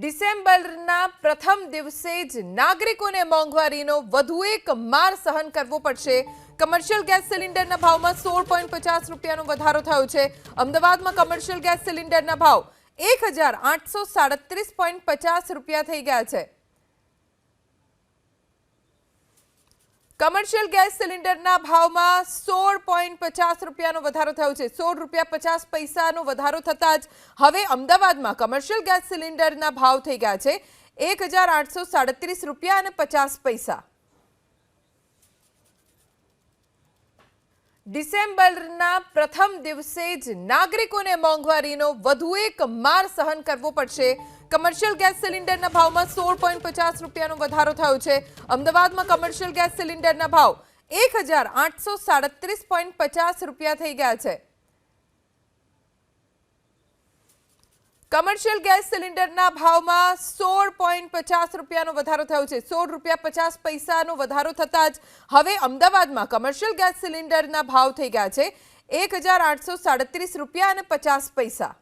ડિસેમ્બરના પ્રથમ દિવસે જ નાગરિકોને મોંઘવારીનો વધુ એક માર સહન કરવો પડશે. કમર્શિયલ ગેસ સિલિન્ડરના ભાવમાં સોળ પોઈન્ટ પચાસ રૂપિયાનો વધારો થયો છે. અમદાવાદમાં કમર્શિયલ ગેસ સિલિન્ડરના ભાવ એક હજાર આઠસો સાડત્રીસ પોઈન્ટ પચાસ રૂપિયા થઈ ગયા છે. કમર્શિયલ ગેસ સિલિન્ડરના ભાવમાં સોળ પોઈન્ટ પચાસ રૂપિયાનો વધારો થયો છે. સોળ રૂપિયા પચાસ પૈસાનો વધારો થતાં જ હવે અમદાવાદમાં કમર્શિયલ ગેસ સિલિન્ડરના ભાવ થઈ ગયા છે. એક હજાર આઠસો સાડત્રીસ રૂપિયા અને પચાસ પૈસા. ડિસેમ્બરના પ્રથમ દિવસે જ નાગરિકોને મોંઘવારીનો વધુ એક માર સહન કરવો પડશે. કમર્શિયલ ગેસ સિલિન્ડરના ભાવમાં સોળ પોઈન્ટ પચાસ રૂપિયાનો વધારો થયો છે. અમદાવાદમાં કમર્શિયલ ગેસ સિલિન્ડરના ભાવ એક હજાર આઠસો સાડત્રીસ પોઈન્ટ પચાસ રૂપિયા થઈ ગયા છે. કમર્શિયલ ગેસ સિલિન્ડરના ભાવમાં સોળ પોઈન્ટ પચાસ રૂપિયાનો વધારો થયો છે. સોળ રૂપિયા પચાસ પૈસાનો વધારો થતાં જ હવે અમદાવાદમાં કમર્શિયલ ગેસ સિલિન્ડરના ભાવ થઈ ગયા છે. એક હજાર આઠસો સાડત્રીસ રૂપિયા અને પચાસ પૈસા.